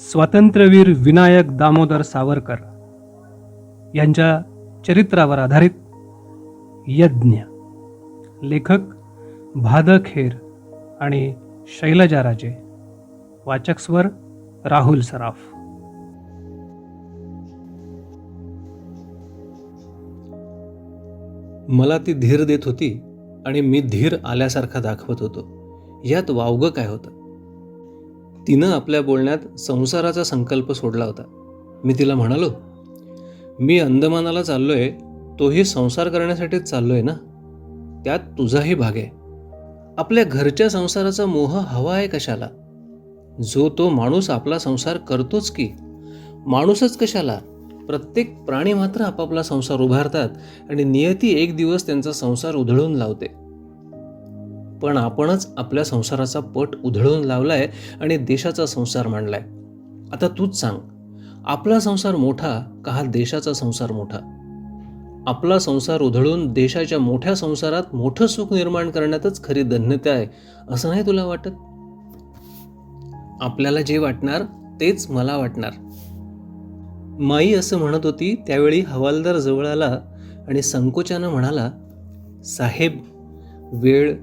स्वातंत्र्यवीर विनायक दामोदर सावरकर यांच्या चरित्रावर आधारित यज्ञ. लेखक भाद खेर आणि शैलजा राजे. वाचक स्वर राहुल सराफ. मला ती धीर देत होती आणि मी धीर आल्यासारखा दाखवत होतो. यात वावगं काय होतं? तिनं आपल्या बोलण्यात संसाराचा संकल्प सोडला होता. मी तिला म्हणालो मी अंदमानाला चाललोय तोही संसार करण्यासाठीच चाललोय ना? त्यात तुझाही भाग आहे. आपल्या घरच्या संसाराचा मोह हवा आहे कशाला? जो तो माणूस आपला संसार करतोच की? माणूसच कशाला? प्रत्येक प्राणी मात्र आपापला संसार उभारतात आणि नियती एक दिवस त्यांचा संसार उधळून लावते. पण आपणच आपल्या संसाराचा पट उधळून लावलाय आणि देशाचा संसार मांडलाय. आता तूच सांग आपला संसार मोठा का हा देशाचा संसार मोठा? आपला संसार उधळून देशाच्या मोठ्या संसारात मोठं सुख निर्माण करण्यातच खरी धन्यता आहे असं नाही तुला वाटत? आपल्याला जे वाटणार तेच मला वाटणार. माई असं म्हणत होती त्यावेळी हवालदार जवळ आला आणि संकोचानं म्हणाला साहेब वेळ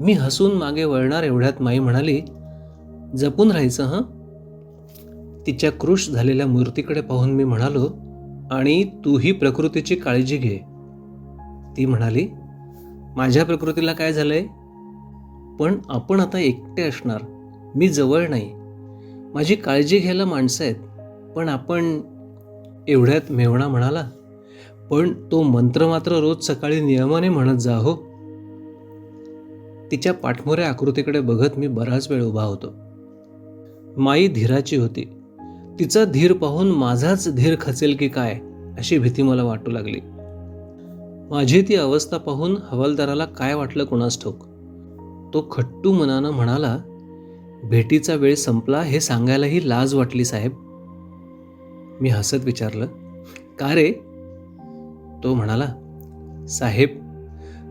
मी हसून मागे वळणार एवढ्यात माई म्हणाली जपून राहायचं हं? तिच्या कृश झालेल्या मूर्तीकडे पाहून मी म्हणालो आणि तूही प्रकृतीची काळजी घे. ती म्हणाली माझ्या प्रकृतीला काय झालंय? पण आपण आता एकटे असणार. मी जवळ नाही. माझी काळजी घ्यायला माणसं आहेत. पण आपण एवढ्यात मेवणा म्हणाला पण तो मंत्र मात्र रोज सकाळी नियमाने म्हणत जा हो. तिच्या पाठमोऱ्या आकृतीकडे बघत मी बराच वेळ उभा होतो. माई धीराची होती. तिचा धीर पाहून माझाच धीर खचेल की काय अशी भीती मला वाटू लागली. माझी ती अवस्था पाहून हवालदाराला काय वाटलं कुणास ठोक तो खट्टू मनानं म्हणाला भेटीचा वेळ संपला हे सांगायलाही लाज वाटली साहेब. मी हसत विचारलं का रे? तो म्हणाला साहेब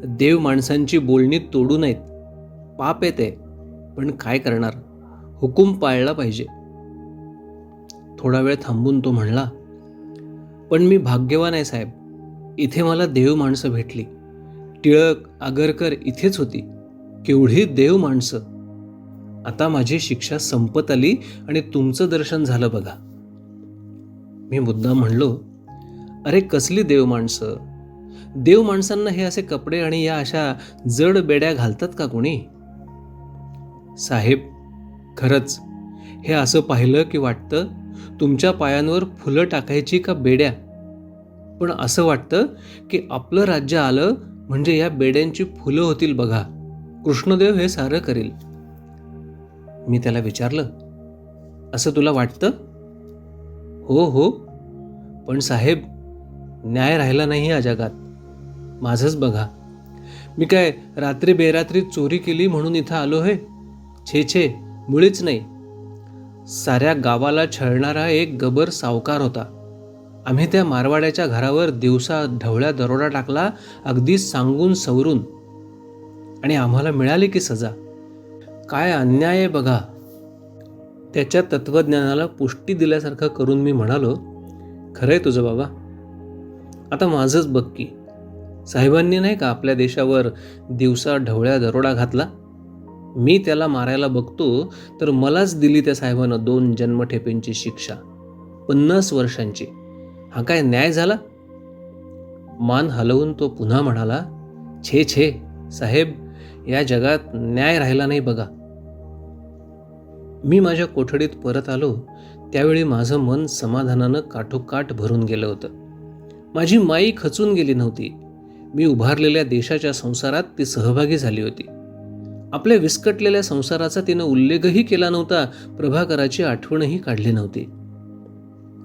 देव माणसांची बोलणी तोडू नयेत. पाप येते पण काय करणार? हुकूम पाळला पाहिजे. थोडा वेळ थांबून तो म्हणला पण मी भाग्यवान आहे साहेब. इथे मला देव माणसं भेटली. टिळक आगरकर इथेच होती. केवढी देव माणसं. आता माझी शिक्षा संपत आली आणि तुमचं दर्शन झालं बघा. मी मुद्दा म्हणलो अरे कसली देव माणसं? देव माणसांना हे असे कपडे आणि या अशा जड बेड्या घालतात का कोणी? साहेब खरंच हे असं पाहिलं की वाटतं तुमच्या पायांवर फुलं टाकायची का बेड्या? पण असं वाटतं की आपलं राज्य आलं म्हणजे या बेड्यांची फुलं होतील बघा. कृष्णदेव हे सारं करेल. मी त्याला विचारलं असं तुला वाटतं? हो हो. पण साहेब न्याय राहिला नाही या जगात. माझंच बघा. मी काय रात्री बेरात्री चोरी केली म्हणून इथं आलो हे छे छे मुळीच नाही. साऱ्या गावाला छळणारा एक गबर सावकार होता. आम्ही त्या मारवाड्याच्या घरावर दिवसा ढवळ्या दरोडा टाकला अगदी सांगून सवरून. आणि आम्हाला मिळाली की सजा. काय अन्याय आहे बघा. त्याच्या तत्त्वज्ञानाला पुष्टी दिल्यासारखं करून मी म्हणालो खरं आहे तुझं बाबा. आता माझंच बघ की. साहेबांनी नाही का आपल्या देशावर दिवसा ढवळ्या दरोडा घातला? मी त्याला मारायला बघतो तर मलाच दिली त्या साहेबानं दोन जन्मठेपेंची शिक्षा. पन्नास वर्षांची. हा काय न्याय झाला? मान हलवून तो पुन्हा म्हणाला छे छे साहेब या जगात न्याय राहिला नाही बघा. मी माझ्या कोठडीत परत आलो त्यावेळी माझं मन समाधानानं काठोकाठ भरून गेलं होतं. माझी माई खचून गेली नव्हती. मी उभारलेल्या देशाच्या संसारात ती सहभागी झाली होती. आपल्या विस्कटलेल्या संसाराचा तिनं उल्लेखही केला नव्हता प्रभाकराची आठवणही काढली नव्हती.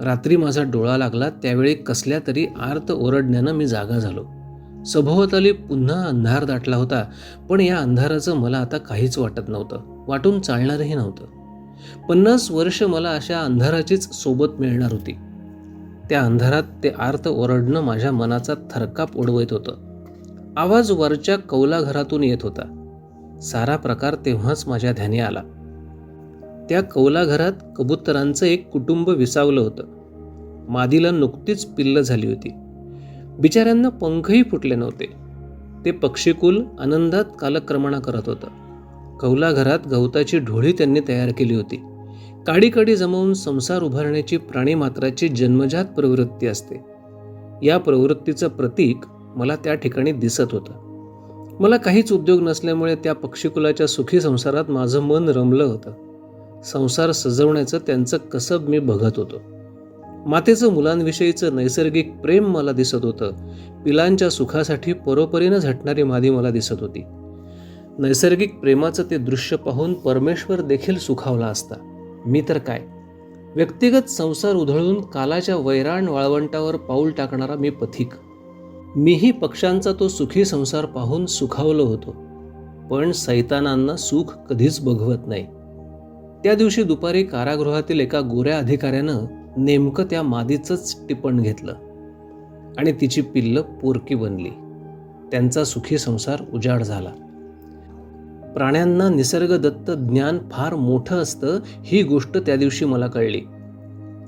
रात्री माझा डोळा लागला त्यावेळी कसल्या तरी आर्त ओरडण्यानं मी जागा झालो. सभोवताली पुन्हा अंधार दाटला होता पण या अंधाराचं मला आता काहीच वाटत नव्हतं वाटून चालणारही नव्हतं. पन्नास वर्ष मला अशा अंधाराचीच सोबत मिळणार होती. त्या अंधारात ते आर्त ओरडणं माझ्या मनाचा थरकाप उडवत होतं. आवाज वरच्या कौला घरातून येत होता. सारा प्रकार तेव्हाच माझ्या ध्यानी आला. त्या कौला घरात कबुतरांचं एक कुटुंब विसावलं होतं. मादीला नुकतीच पिल्ल झाली होती. बिचाऱ्यांना पंखही फुटले नव्हते. ते पक्षीकुल आनंदात कालक्रमणा करत होतं. कौला घरात गवताची ढोळी त्यांनी तयार केली होती. काडीकाडी जमवून संसार उभारण्याची प्राणीमात्राची जन्मजात प्रवृत्ती असते. या प्रवृत्तीचं प्रतीक मला त्या ठिकाणी दिसत होतं. मला काहीच उद्योग नसल्यामुळे त्या पक्षीकुलाच्या सुखी संसारात माझं मन रमलं होतं. संसार सजवण्याचं त्यांचं कसब मी बघत होतो. मातेचं मुलांविषयीचं नैसर्गिक प्रेम मला दिसत होतं. पिलांच्या सुखासाठी परोपरीनं झटणारी मादी मला दिसत होती. नैसर्गिक प्रेमाचं ते दृश्य पाहून परमेश्वर देखील सुखावला असता. मी तर काय? व्यक्तिगत संसार उधळून कालाच्या वैराण वाळवंटावर पाऊल टाकणारा मी पथिक. मीही पक्ष्यांचा तो सुखी संसार पाहून सुखावलो होतो. पण सैतानांना सुख कधीच बघवत नाही. त्या दिवशी दुपारी कारागृहातील एका गोऱ्या अधिकाऱ्यानं नेमकं त्या मादीचंच टिपण घेतलं आणि तिची पिल्ल पोरकी बनली. त्यांचा सुखी संसार उजाड झाला. प्राण्यांना निसर्गदत्त ज्ञान फार मोठं असतं ही गोष्ट त्या दिवशी मला कळली.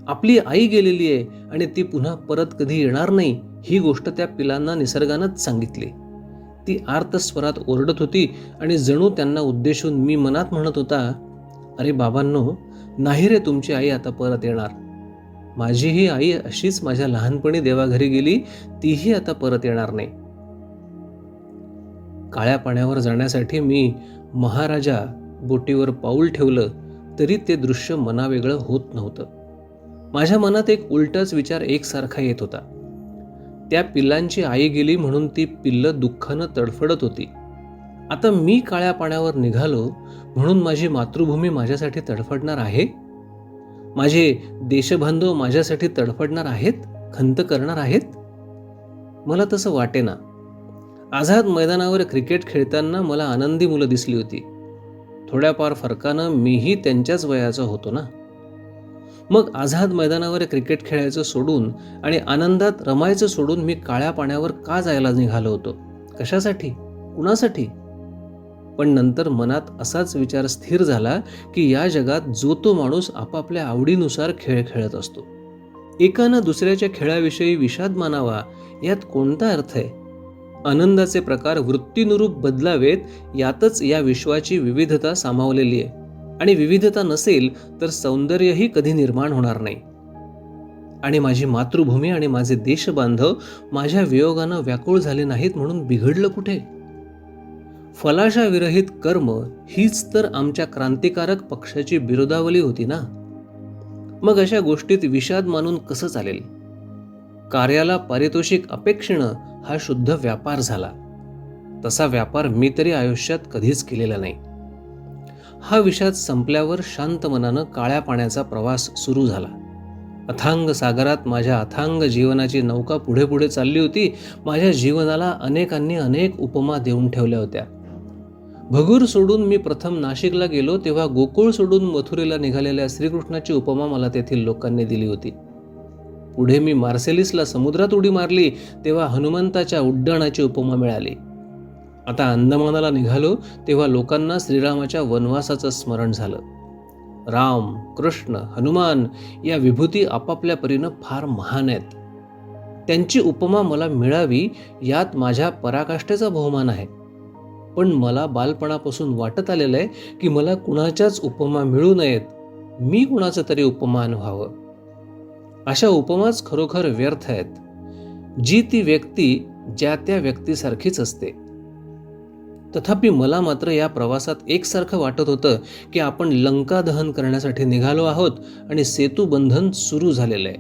आपली आई गेलेली आहे आणि ती पुन्हा परत कधी येणार नाही ही गोष्ट त्या पिलांना निसर्गानंच सांगितली. ती आर्त स्वरात ओरडत होती आणि जणू त्यांना उद्देशून मी मनात म्हणत होता अरे बाबांनो नाही रे तुमची आई आता परत येणार. माझीही आई अशीच माझ्या लहानपणी देवाघरी गेली तीही आता परत येणार नाही. काळ्या पाण्यावर जाण्यासाठी मी महाराजा बोटीवर पाऊल ठेवलं तरी ते दृश्य मनावेगळं होत नव्हतं. माझ्या मनात एक उलटाच विचार एकसारखा येत होता. त्या पिल्लांची आई गेली म्हणून ती पिल्लं दुःखानं तडफडत होती. आता मी काळ्या पाण्यावर निघालो म्हणून माझी मातृभूमी माझ्यासाठी तडफडणार आहे? माझे देशबांधव माझ्यासाठी तडफडणार आहेत? खंत करणार आहेत? मला तसं वाटेना. आझाद मैदानावर क्रिकेट खेळताना मला आनंदी मुलं दिसली होती. थोड्याफार फरकानं मीही त्यांच्याच वयाचा होतो ना. मग आझाद मैदानावर क्रिकेट खेळायचं सोडून आणि आनंदात रमायचं सोडून मी काळ्या पाण्यावर का जायला निघालो होतो? कशासाठी? कुणासाठी? पण नंतर मनात असाच विचार स्थिर झाला की या जगात जो तो माणूस आपापल्या आवडीनुसार खेळ खेळत असतो. एकानं दुसऱ्याच्या खेळाविषयी विषाद मानावा यात कोणता अर्थ आहे? आनंदाचे प्रकार वृत्तीनुरूप बदलावेत यातच या विश्वाची विविधता सामावलेली आहे. आणि विविधता नसेल तर सौंदर्यही कधी निर्माण होणार नाही. आणि माझी मातृभूमी आणि माझे देशबांधव माझ्या वियोगानं व्याकुळ झाले नाहीत म्हणून बिघडलं कुठे? फलाशाविरहित कर्म हीच तर आमच्या क्रांतिकारक पक्षाची बिरोदावली होती ना? मग अशा गोष्टीत विषाद मानून कसं चालेल? कार्याला पारितोषिक अपेक्षेनं हा शुद्ध व्यापार झाला. तसा व्यापार मी तरी आयुष्यात कधीच केलेला नाही. हा विषाद संपल्यावर शांत मनानं काळ्या पाण्याचा प्रवास सुरू झाला. अथांग सागरात माझ्या अथांग जीवनाची नौका पुढे पुढे चालली होती. माझ्या जीवनाला अनेकांनी अनेक उपमा देऊन ठेवल्या होत्या. भगूर सोडून मी प्रथम नाशिकला गेलो तेव्हा गोकुळ सोडून मथुरेला निघालेल्या श्रीकृष्णाची उपमा मला तेथील लोकांनी दिली होती. पुढे मी मार्सेलिसला समुद्रात उडी मारली तेव्हा हनुमंताच्या उड्डाणाची उपमा मिळाली. आता अंदमानाला निघालो तेव्हा लोकांना श्रीरामाच्या वनवासाचं स्मरण झालं. राम कृष्ण हनुमान या विभूती आपापल्या परीनं फार महान आहेत. त्यांची उपमा मला मिळावी यात माझ्या पराकाष्ठेचा बहुमान आहे. पण मला बालपणापासून वाटत आलेलं आहे की मला कुणाच्याच उपमा मिळू नयेत. मी कुणाचं तरी उपमान व्हावं? अशा उपमाच खरोखर व्यर्थ आहेत जी ती व्यक्ती ज्या त्या व्यक्तीसारखीच असते. तथापि मला मात्र या प्रवासात एकसारखं वाटत होतं की आपण लंका दहन करण्यासाठी निघालो आहोत आणि सेतू बंधन सुरू झालेलं आहे.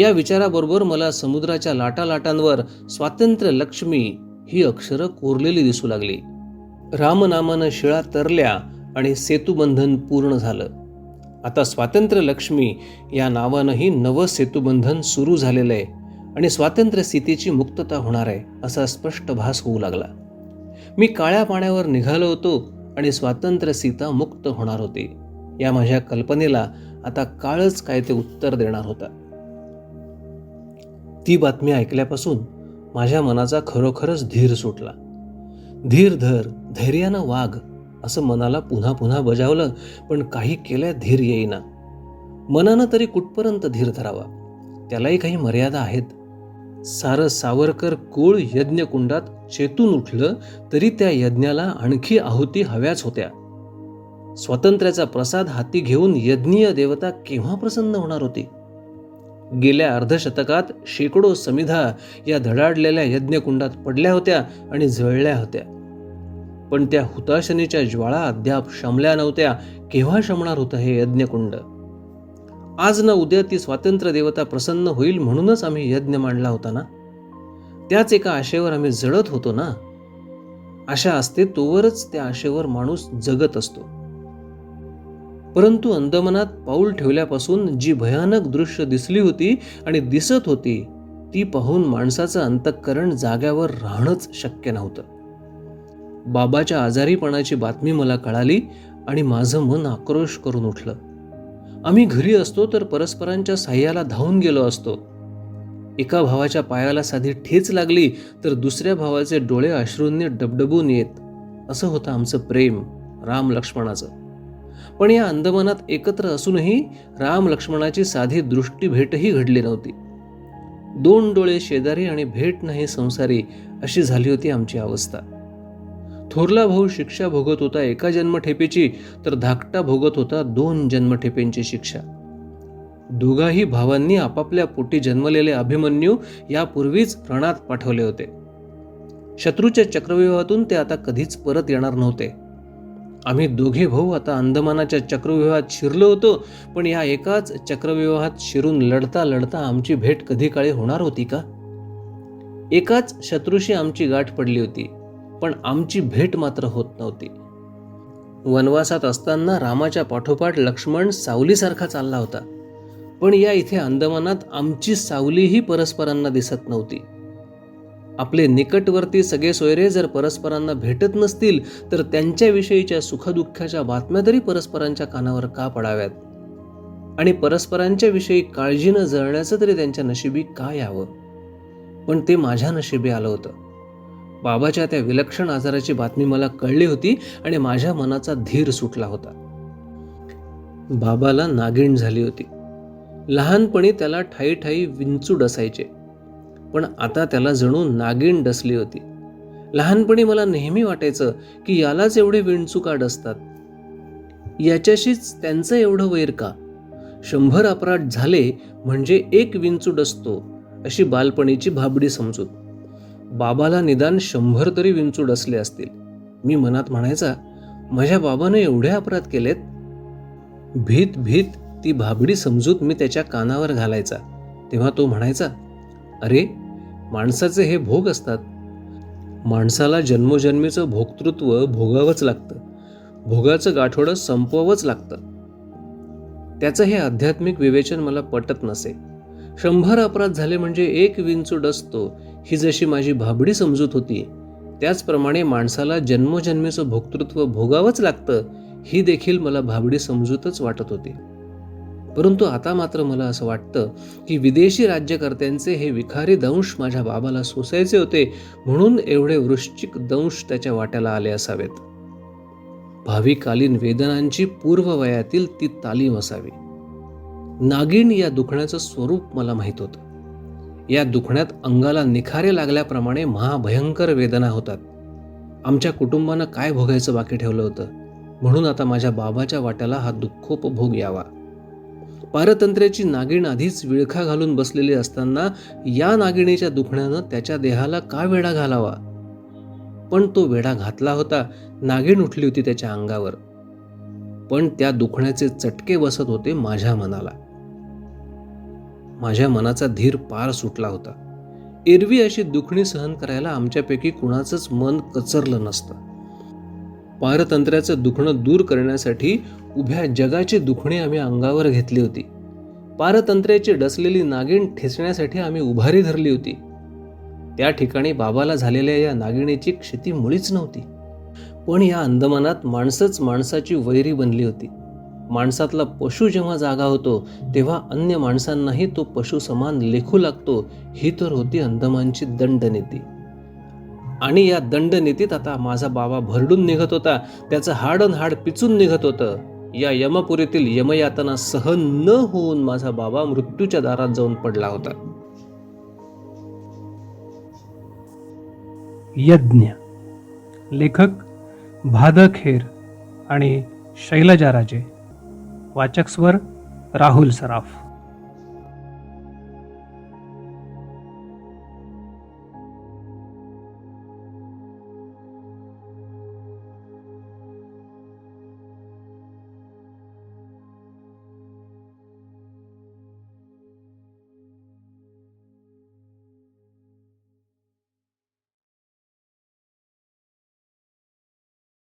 या विचाराबरोबर मला समुद्राच्या लाटालाटांवर स्वातंत्र्य लक्ष्मी ही अक्षरं कोरलेली दिसू लागली. रामनामानं शिळा तरल्या आणि सेतुबंधन पूर्ण झालं. आता स्वातंत्र्य लक्ष्मी या नावानंही नवं सेतुबंधन सुरू झालेलं आहे आणि स्वातंत्र्य स्थितीची मुक्तता होणार आहे असा स्पष्ट भास होऊ लागला. मी काळ्या पाण्यावर निघालो होतो आणि स्वातंत्र्य सीता मुक्त होणार होती. या माझ्या कल्पनेला आता काळच काय ते उत्तर देणार होता. ती बातमी ऐकल्यापासून माझ्या मनाचा खरोखरच धीर सुटला. धीर धर धैर्यानं वाघ असं मनाला पुन्हा पुन्हा बजावलं पण काही केल्या धीर येईना. मनानं तरी कुठपर्यंत धीर धरावा? त्यालाही काही मर्यादा आहेत. सारं सावरकर कुळ यज्ञकुंडात चेतून उठलं तरी त्या यज्ञाला आणखी आहुती हव्याच होत्या. स्वातंत्र्याचा प्रसाद हाती घेऊन यज्ञीय देवता केव्हा प्रसन्न होणार होती? गेल्या अर्धशतकात शेकडो समिधा या धडाडलेल्या यज्ञकुंडात पडल्या होत्या आणि जळल्या होत्या. पण त्या हुताशनीच्या ज्वाळा अद्याप शमल्या नव्हत्या. केव्हा शमणार होतं हे यज्ञकुंड? आज ना उद्या ती स्वातंत्र्य देवता प्रसन्न होईल म्हणूनच आम्ही यज्ञ मांडला होता ना? त्याच एका आशेवर आम्ही जळत होतो ना? आशा असते तोवरच त्या आशेवर माणूस जगत असतो. परंतु अंदमनात पाऊल ठेवल्यापासून जी भयानक दृश्य दिसली होती आणि दिसत होती ती पाहून माणसाचं अंतःकरण जाग्यावर राहणंच शक्य नव्हतं. बाबाच्या आजारीपणाची बातमी मला कळाली आणि माझं मन आक्रोश करून उठलं. आम्ही घरी असतो तर परस्परांच्या साह्याला धावून गेलो असतो. एका भावाच्या पायाला साधी ठेच लागली तर दुसऱ्या भावाचे डोळे अश्रूंनी डबडबून येत. असं होतं आमचं प्रेम राम लक्ष्मणाचं. पण या अंदमानात एकत्र असूनही राम लक्ष्मणाची साधी दृष्टी भेटही घडली नव्हती. दोन डोळे शेजारी आणि भेट नाही संसारी अशी झाली होती आमची अवस्था. थोरला भाऊ शिक्षा भोगत होता एका जन्मठेपेची तर धाकटा भोगत होता दोन जन्मठेपेंची शिक्षा. दोघाही भावांनी आपापल्या पोटी जन्मलेले अभिमन्यू यापूर्वीच रणात पाठवले होते. शत्रूच्या चक्रव्यूहातून ते आता कधीच परत येणार नव्हते. आम्ही दोघे भाऊ आता अंदमानाच्या चक्रव्यूहात शिरलो होतो पण या एकाच चक्रव्यूहात शिरून लढता लढता आमची भेट कधी काळी होणार होती का? एकाच शत्रूशी आमची गाठ पडली होती. पण आमची भेट मात्र होत नव्हती. वनवासात असताना रामाच्या पाठोपाठ लक्ष्मण सावलीसारखा चालला होता. पण या इथे अंदमानात आमची सावलीही परस्परांना दिसत नव्हती. आपले निकटवर्ती सगळे सोयरे जर परस्परांना भेटत नसतील तर त्यांच्याविषयीच्या सुखदुःखाच्या बातम्या तरी परस्परांच्या कानावर का पडाव्यात? आणि परस्परांच्या विषयी काळजीनं जळण्याचं तरी त्यांच्या नशिबी का यावं? पण ते माझ्या नशिबी आलं होतं. बाबाच्या त्या विलक्षण आजाराची बातमी मला कळली होती आणि माझ्या मनाचा धीर सुटला होता. बाबाला नागिण झाली होती. लहानपणी त्याला ठाई ठाई विंचू डसायचे पण आता त्याला जणू नागिण डसली होती. लहानपणी मला नेहमी वाटायचं की यालाच एवढे विंचू का डसतात? याच्याशीच त्यांचं एवढं वैर का? शंभर अपराध झाले म्हणजे एक विंचू डसतो अशी बालपणीची भाबडी समजूत बाबाला निदान शंभर तरी विंचूड असले असतील. मी मनात म्हणायचा माझ्या बाबाने एवढे अपराध केलेत. भीत भीत ती भाबडी समजूत मी त्याच्या कानावर घालायचा. तेव्हा तो म्हणायचा अरे माणसाचे हे भोग असतात. माणसाला जन्मोजन्मीचं भोक्तृत्व भोगावंच लागतं. भोगाचं गाठोडं संपवावंच लागतं. त्याचं हे आध्यात्मिक विवेचन मला पटत नसे. शंभर अपराध झाले म्हणजे एक विंचूड असतो ही जशी माझी भाबडी समजूत होती त्याचप्रमाणे माणसाला जन्मोजन्मीचं भोक्तृत्व भोगावंच लागतं ही देखील मला भाबडी समजूतच वाटत होती. परंतु आता मात्र मला असं वाटतं की विदेशी राज्यकर्त्यांचे हे विखारी दंश माझ्या बाबाला सोसायचे होते म्हणून एवढे वृश्चिक दंश त्याच्या वाट्याला आले असावेत. भाविकालीन वेदनांची पूर्ववयातील ती तालीम असावी. नागिन या दुखण्याचं स्वरूप मला माहीत होतं. या दुखण्यात अंगाला निखारे लागल्याप्रमाणे महाभयंकर वेदना होतात. आमच्या कुटुंबानं काय भोगायचं बाकी ठेवलं होतं? म्हणून आता माझ्या बाबाच्या वाट्याला हा दुःखोपभोग यावा. पारतंत्र्याची नागिण आधीच विळखा घालून बसलेली असताना या नागिणीच्या दुखण्यानं त्याच्या देहाला का वेढा घालावा? पण तो वेढा घातला होता नागिण उठली होती त्याच्या अंगावर. पण त्या दुखण्याचे चटके बसत होते माझ्या मनाला. माझ्या मनाचा धीर पार सुटला होता. एरवी अशी दुखणी सहन करायला आमच्यापैकी कुणाचंच मन कचरलं नसतं. पारतंत्र्याचं दुखणं दूर करण्यासाठी उभ्या जगाची दुखणी आम्ही अंगावर घेतली होती. पारतंत्र्याची डसलेली नागिण ठेचण्यासाठी आम्ही उभारी धरली होती. त्या ठिकाणी बाबाला झालेल्या या नागिणीची क्षिती मुळीच नव्हती. पण या अंदमानात माणसंच माणसाची वैरी बनली होती. माणसातला पशु जेव्हा जागा होतो तेव्हा अन्य माणसांनाही तो पशु समान लेखू लागतो ही तर होती अंदमानची दंडनीती आणि या दंडनीतीत आता माझा बाबा भरडून निघत होता त्याचं हाडन हाड पिचून निघत होतं. या यमपुरीतील यमयातना सहन न होऊन माझा बाबा मृत्यूच्या दारात जाऊन पडला होता. यज्ञ. लेखक भादखेर आणि शैलजा राजे. वाचक स्वर राहुल सराफ.